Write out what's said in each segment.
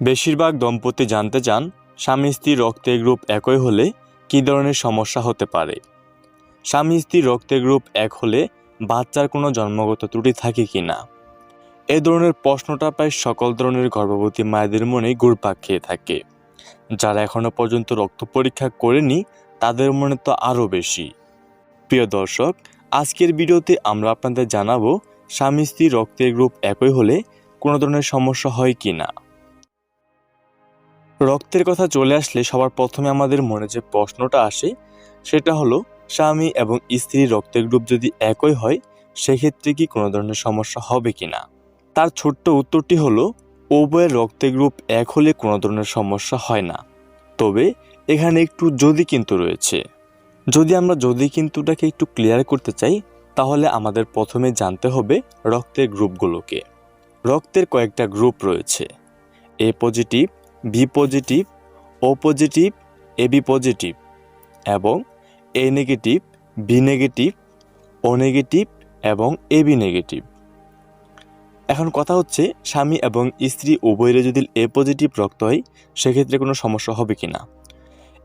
বেশিরভাগ দম্পতি জানতে চান স্বামী স্ত্রীর রক্তের গ্রুপ একই হলে কী ধরনের সমস্যা হতে পারে। স্বামী স্ত্রীর রক্তের গ্রুপ এক হলে বাচ্চার কোনো জন্মগত ত্রুটি থাকে কি না এ ধরনের প্রশ্নটা প্রায় সকল ধরনের গর্ভবতী মায়েদের মনে ঘুরপাক খেয়ে থাকে। যারা এখনও পর্যন্ত রক্ত পরীক্ষা করেনি, তাদের মনে তো আরও বেশি। প্রিয় দর্শক, আজকের ভিডিওতে আমরা আপনাদের জানাব স্বামী স্ত্রীর রক্তের গ্রুপ একই হলে কোনো ধরনের সমস্যা হয় কি না রক্তের কথা চলে আসলে সবার প্রথমে আমাদের মনে যে প্রশ্নটা আসে, সেটা হলো, স্বামী এবং স্ত্রীর রক্তের গ্রুপ যদি একই হয়, সেক্ষেত্রে কি কোনো ধরনের সমস্যা হবে কি না তার ছোট্ট উত্তরটি হলো, উভয়ের রক্তের গ্রুপ এক হলে কোনো ধরনের সমস্যা হয় না। তবে এখানে একটু যদি কিন্তু রয়েছে। যদি আমরা যদি কিন্তুটাকে একটু ক্লিয়ার করতে চাই, তাহলে আমাদের প্রথমে জানতে হবে রক্তের গ্রুপগুলোকে রক্তের কয়েকটা গ্রুপ রয়েছে। A positive B positive, O positive, A B positive এবং A negative, B negative, O negative এবং এ বি নেগেটিভ। এখন কথা হচ্ছে, স্বামী এবং স্ত্রী উভয়ের যদি এ পজিটিভ রক্ত হয়, সেক্ষেত্রে কোনো সমস্যা হবে কি না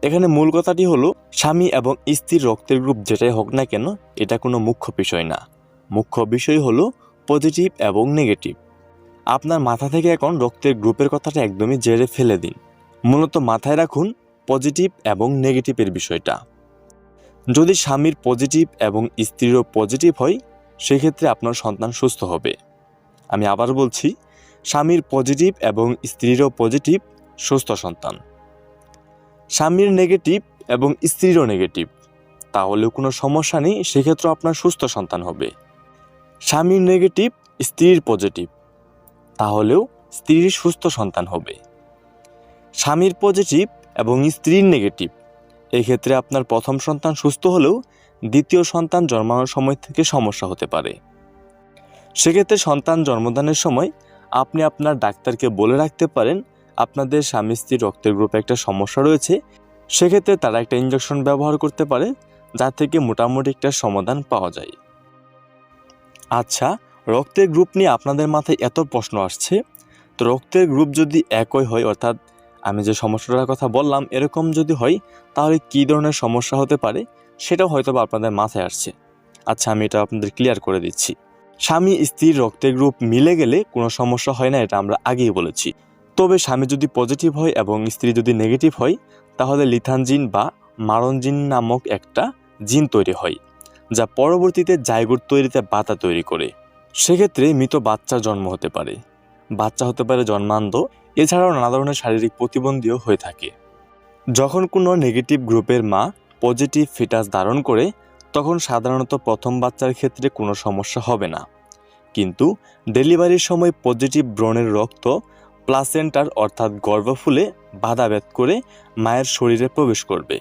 এখানে মূল কথাটি হলো, স্বামী এবং স্ত্রীর রক্তের গ্রুপ যেটাই হোক না কেন, এটা কোনো মুখ্য বিষয় না। মুখ্য বিষয় হলো পজিটিভ এবং নেগেটিভ। আপনার মাথা থেকে এখন রক্তের গ্রুপের কথাটা একদমই জেরে ফেলে দিন। মূলত মাথায় রাখুন পজিটিভ এবং নেগেটিভের বিষয়টা। যদি স্বামীর পজিটিভ এবং স্ত্রীরও পজিটিভ হয়, সেক্ষেত্রে আপনার সন্তান সুস্থ হবে। আমি আবার বলছি, স্বামীর পজিটিভ এবং স্ত্রীরও পজিটিভ, সুস্থ সন্তান। স্বামীর নেগেটিভ এবং স্ত্রীরও নেগেটিভ, তাহলেও কোনো সমস্যা নেই সেক্ষেত্রে আপনার সুস্থ সন্তান হবে। স্বামীর নেগেটিভ, স্ত্রীর পজিটিভ। তাহলেও স্ত্রীর সুস্থ সন্তান হবে। স্বামীর পজিটিভ এবং স্ত্রীর নেগেটিভ এক্ষেত্রে আপনার প্রথম সন্তান সুস্থ হলেও দ্বিতীয় সন্তান জন্মানোর সময় থেকে সমস্যা হতে পারে। সেক্ষেত্রে সন্তান জন্মদানের সময় আপনি আপনার ডাক্তারকে বলে রাখতে পারেন, আপনাদের স্বামী স্ত্রীর রক্তের গ্রুপে একটা সমস্যা রয়েছে, সেক্ষেত্রে তারা একটা ইঞ্জেকশন ব্যবহার করতে পারে, যা থেকে মোটামুটি একটা সমাধান পাওয়া যায়। আচ্ছা রক্তের গ্রুপ নিয়ে আপনাদের মাথায় এত প্রশ্ন আসছে, তো রক্তের গ্রুপ যদি একই হয়, অর্থাৎ আমি যে সমস্যাটার কথা বললাম, এরকম যদি হয়, তাহলে কী ধরনের সমস্যা হতে পারে? সেটাও হয়তো বা আপনাদের মাথায় আসছে। আচ্ছা আমি এটা আপনাদের ক্লিয়ার করে দিচ্ছি। স্বামী স্ত্রীর রক্তের গ্রুপ মিলে গেলে কোনো সমস্যা হয় না, এটা আমরা আগেই বলেছি। তবে স্বামী যদি পজিটিভ হয় এবং স্ত্রী যদি নেগেটিভ হয়, তাহলে লিথানজিন বা মারনজিন নামক একটা জিন তৈরি হয়, যা পরবর্তীতে জায়গুট তৈরিতে বাতা তৈরি করে। সেক্ষেত্রে মৃত বাচ্চার জন্ম হতে পারে। বাচ্চা হতে পারে জন্মান্ধ, এছাড়াও নানা ধরনের শারীরিক প্রতিবন্ধীও হয়ে থাকে। যখন কোনো নেগেটিভ গ্রুপের মা পজিটিভ ফিটাস ধারণ করে, তখন সাধারণত প্রথম বাচ্চার ক্ষেত্রে কোনো সমস্যা হবে না। কিন্তু ডেলিভারির সময় পজিটিভ ব্রণের রক্ত প্লাসেন্টার অর্থাৎ গর্ভফুলে বাধাভেদ করে মায়ের শরীরে প্রবেশ করবে।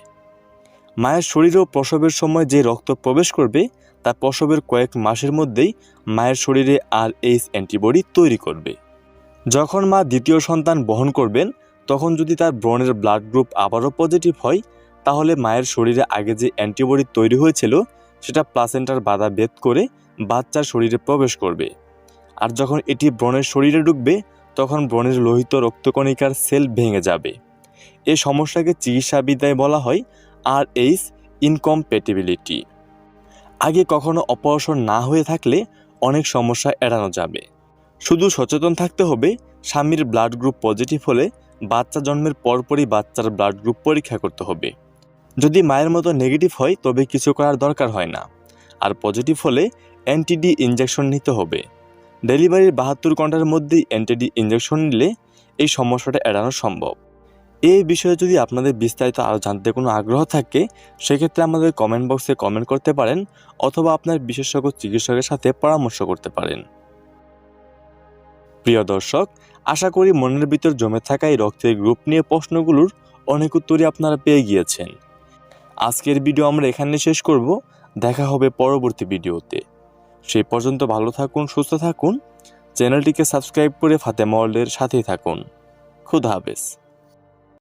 মায়ের শরীরেও প্রসবের সময় যে রক্ত প্রবেশ করবে, তা প্রসবের কয়েক মাসের মধ্যেই মায়ের শরীরে আর এইচ অ্যান্টিবডি তৈরি করবে। যখন মা দ্বিতীয় সন্তান বহন করবেন, তখন যদি তার ব্রণের ব্লাড গ্রুপ আবারও পজিটিভ হয়, তাহলে মায়ের শরীরে আগে যে অ্যান্টিবডি তৈরি হয়েছিল, সেটা প্লাসেন্টার বাধা ভেদ করে বাচ্চার শরীরে প্রবেশ করবে। আর যখন এটি ব্রণের শরীরে ঢুকবে, তখন ব্রণের লোহিত রক্তকণিকার সেল ভেঙে যাবে। এ সমস্যাকে চিকিৎসাবিদ্যায় বলা হয় আর এইচ ইনকম্প্যাটিবিলিটি আগে কখনো অপারেশন না হয়ে থাকলে অনেক সমস্যা এড়ানো যাবে। শুধু সচেতন থাকতে হবে, স্বামীর ব্লাড গ্রুপ পজিটিভ হলে বাচ্চা জন্মের পরপরই বাচ্চার ব্লাড গ্রুপ পরীক্ষা করতে হবে। যদি মায়ের মতো নেগেটিভ হয়, তবে কিছু করার দরকার হয় না। আর পজিটিভ হলে অ্যান্টিডি ইঞ্জেকশন নিতে হবে। ডেলিভারির বাহাত্তর ঘণ্টার মধ্যেই অ্যান্টিডি ইঞ্জেকশন নিলে এই সমস্যাটা এড়ানো সম্ভব। এই বিষয়ে যদি আপনাদের বিস্তারিত আরও জানতে কোনো আগ্রহ থাকে, সেক্ষেত্রে আমাদের কমেন্ট বক্সে কমেন্ট করতে পারেন অথবা আপনার বিশেষজ্ঞ চিকিৎসকের সাথে পরামর্শ করতে পারেন। প্রিয় দর্শক, আশা করি মনের ভিতর জমে থাকা এই রক্তের গ্রুপ নিয়ে প্রশ্নগুলোর অনেক উত্তরই আপনারা পেয়ে গিয়েছেন। আজকের ভিডিও আমরা এখানে শেষ করব। দেখা হবে পরবর্তী ভিডিওতে সেই পর্যন্ত ভালো থাকুন, সুস্থ থাকুন। চ্যানেলটিকে সাবস্ক্রাইব করে ফাতেমা ওয়ার্ল্ডের সাথেই থাকুন। খুদা হাফেজ।